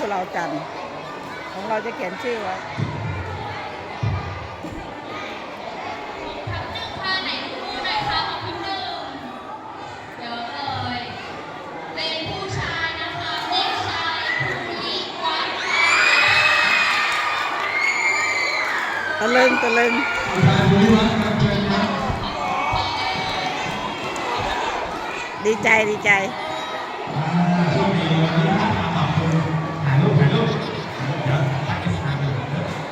สุเหราจันทร์ของเราจะเขียนชื่อไว้ท่าไหนคู่หน่อยค่ะพี่หนึ่งเยอะเลยเป็นผู้ชายนะคะเด็กชายภู ริวัฒน์ค่ะตะลึงตะลึงดีใจดีใจถ่ายรูปถ่ายรูปเดี๋ยวตัดเอสอาร์ไป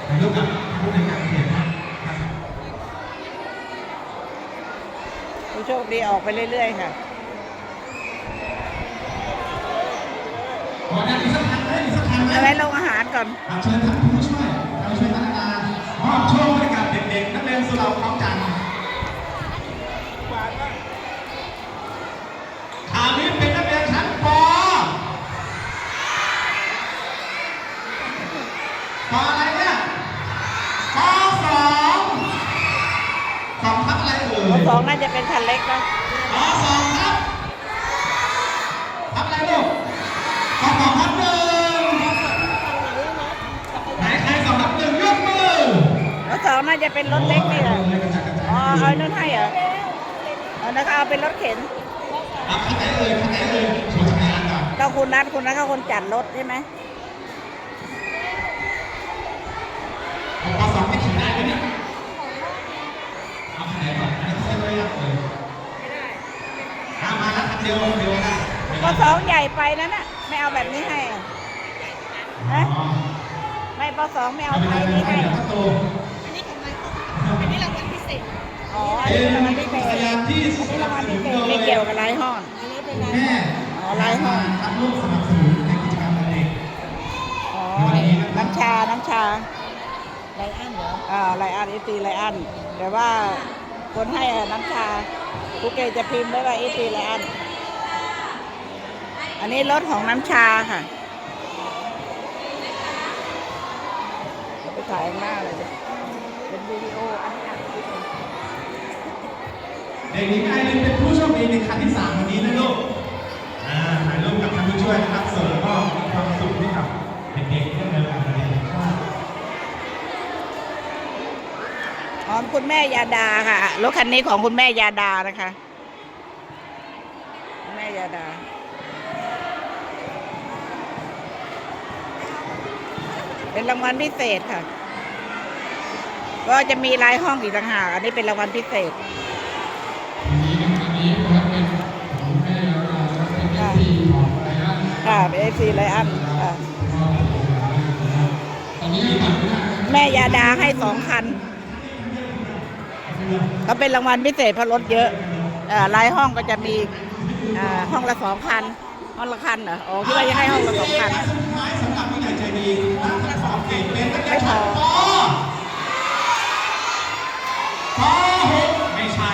ถ่ายรูปกับผู้ในการเขียนนะผู้โชคดีออกไปเรื่อยๆค่ะขอหน้าอีกสักครั้งไหมอีกสักครั้งไหมเอาไว้ลงอาหารก่อนอะเชิญท่านผู้ช่วยเราช่วยพัฒนามอบโชคให้กับเด็กๆนักเรียนสุเหร่าคลองจันทร์ สองน่าจะเป็นคันเล็กนะปสองครับทับอะไรลูกปสองทับหนึ่งไหนใครสองทับหนึ่งยกมือตัวสองน่าจะเป็นรถเล็กนี่แหละอ๋อเอานั่นให้เหรอเอานะคะเอาเป็นรถเข็นอะข้างไหนเอ่ยข้างไหนเอ่ยโชว์จักรยานก่อนต้องคุณนัทคุณนัทเขาคนจัดรถใช่ไหมเอาปสองไม่ขี่ได้ไหมเนี่ยเอาข้างไหนก่อนอันนี้เส้นเลยอะเอ่ยอะ มาแล้วคันเดียวเดียวได้ตัวสองใหญ่ไปนั่นน่ะไม่เอาแบบนี้ให้อะอ๋อฮะไม่ปสองไม่เอาเอาไปนี้ให้อันนี้ของไมค์อันนี้รางวัลพิเศษอ๋ออันนี้รางวัลพิเศษรานที่อันสนี้นัรางวัลพิเศษไม่เกี่ยวกับไลฟ์ห้อนอันนี้เป็นแม่อ๋อไลฟ์ห้องรับร่วมสนับสนุนในกิจกรรมวันเด็กอ๋อน้ำชาน้ำชาไลอันเหรออ่าไลอันเอตีไลอันแต่ว่าคนให้น้ำชาภูเก็ตจะพิมพ์ไว้ว่าเอตีไลอัน อันนี้รถของน้ำชาค่ะเอาไปถ่ายข้างหน้าเลยดิเป็นวิดีโออันนี้อัดคลิปเลยเด็กหญิงไอรินเป็นผู้โชคดีในคันที่สามวันนี้นะลูกอ่าถ่ายรูปกับท่านผู้ช่วยนะครับเสริมก็มีความสุขให้กับเด็กๆที่เดินทางมาเรียนชอบของคุณแม่ยาดาค่ะรถคันนี้ของคุณแม่ยาดานะคะคุณแม่ยาดา เป็นรางวัลพิเศษค่ะ ก็จะมีรายห้องอีกต่างหากอันนี้เป็นรางวัลพิเศษอันนี้อันนี้นะครับเป็นของแม่แล้วก็เป็นเอฟซีของไรอันค่ะเป็นเอฟซีไลอันค่ะตอนนี้มีบัตรไม่ได้นะครับแม่ยาดาให้สองคันก็เป็นรางวัลพิเศษเพราะรถเยอะเอ่อรายห้องก็จะมีอ่าห้องละสองคันห้องละคันเหรออ๋อคิดว่าจะให้ห้องละสองคัน ไม่พชั้อนปปหกไม่ใช่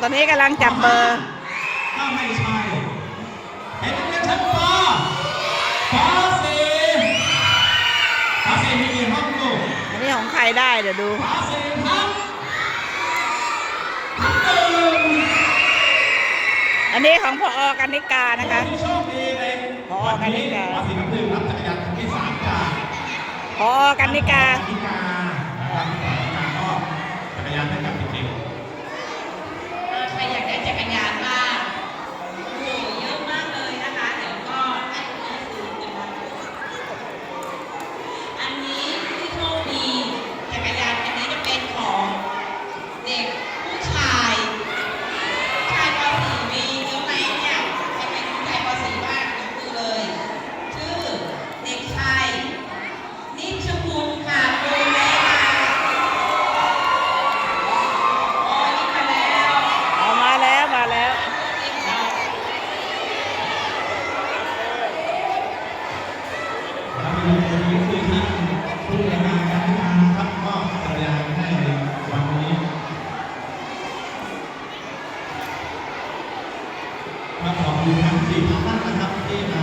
ตอนนี้กำลังจับเบอร์ก็ไม่ใช่เป็นนักเรียนชั้นปปสี่ปสี่มีกี่ห้องลูกอันนี้ของใครได้เดี๋ยวดูปสี่ทับทับหนึ่งอันนี้ของพอกันนิกานะคะผู้โชคดีในพอวันกันนินี้กาปสี่ทับหนึ่งรับจักรยาน พอกันนิกานิกานะครับนิกาก็จักรยานให้กับเด็กๆใครอยากได้จักรยานบ้า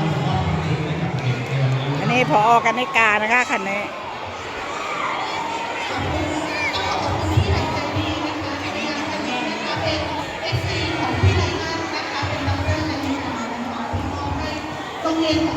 บความสุขให้กับเด็กในวันนี้อันนี้พอกันนิกานะคะคันนี้โรงเรียนของเรา